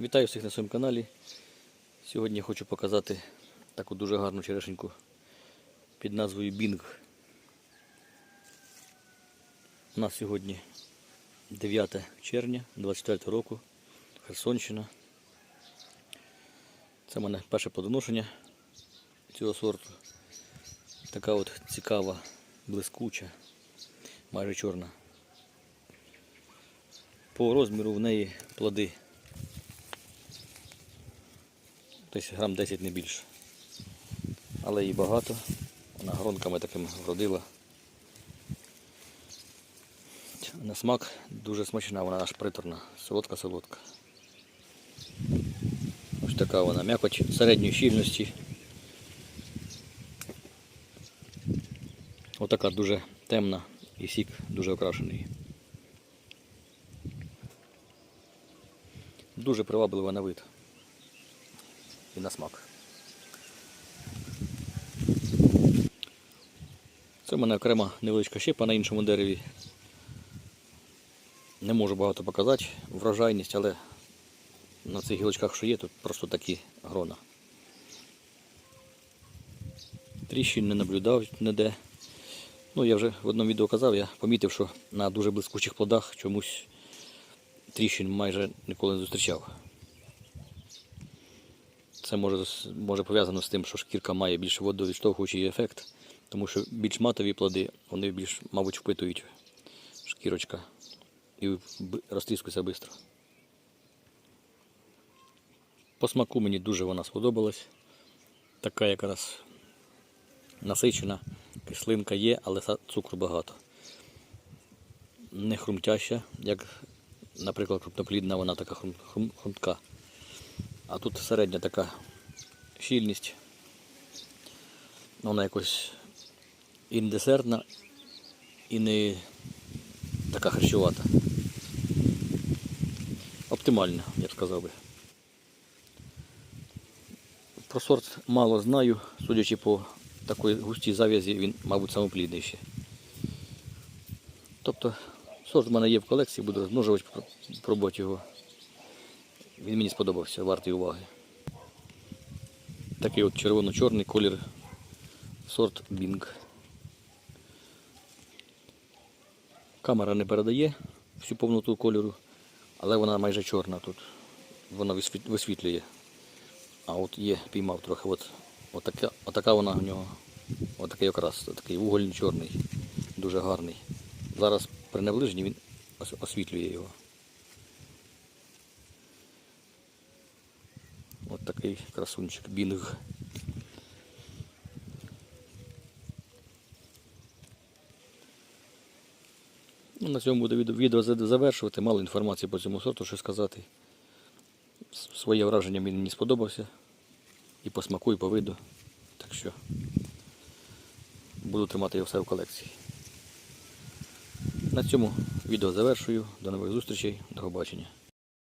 Вітаю всіх на своєму каналі. Сьогодні хочу показати таку дуже гарну черешеньку під назвою Бінг. У нас сьогодні 9 червня 24 року, Херсонщина. Це в мене перше плодоношення цього сорту. Така от цікава, блискуча, майже чорна. По розміру в неї плоди десь грам 10 не більше. Але її багато. Вона гронками такими вродила. На смак дуже смачна, вона аж приторна, солодка-солодка. Ось така вона м'якоть середньої щільності. Отака дуже темна і сік дуже окрашений. Дуже приваблива на вид і на смак. Це в мене окрема невеличка щепа на іншому дереві. Не можу багато показати врожайність, але на цих гілочках, що є, тут просто такі грона. Тріщин не наблюдав ніде. Ну, я вже в одному відео казав, я помітив, що на дуже блискучих плодах чомусь тріщин майже ніколи не зустрічав. Це може, може пов'язано з тим, що шкірка має більш водовідштовхуючий ефект, тому що більш матові плоди, вони більш, мабуть, впитують шкірочка і розтріскується швидко. По смаку мені дуже вона сподобалась. Така якраз насичена, кислинка є, але цукру багато. Не хрумтяща, як, наприклад, крупноплідна, вона така хрум, хрум, хрумтка. А тут середня така щільність. Вона якось і не десертна, і не така харчувата. Оптимальна, я б сказав би. Про сорт мало знаю, судячи по такій густій зав'язі, він, мабуть, самоплідний ще. Тобто сорт в мене є в колекції, буду розмножувати, пробувати його. Він мені сподобався, вартий уваги. Такий от червоно-чорний колір сорт Bing. Камера не передає всю повноту кольору, але вона майже чорна тут. Вона висвітлює. А от є, піймав трохи. От, отака, отака вона у нього. Отакий окрас, такий вугольний чорний, дуже гарний. Зараз при наближенні він освітлює його. От такий красунчик бінг. Ну, на цьому буде відео, завершувати. Мало інформації по цьому сорту, що сказати. Своє враження мені не сподобався. І по смаку, і по виду. Так що буду тримати його все в колекції. На цьому відео завершую. До нових зустрічей. До побачення.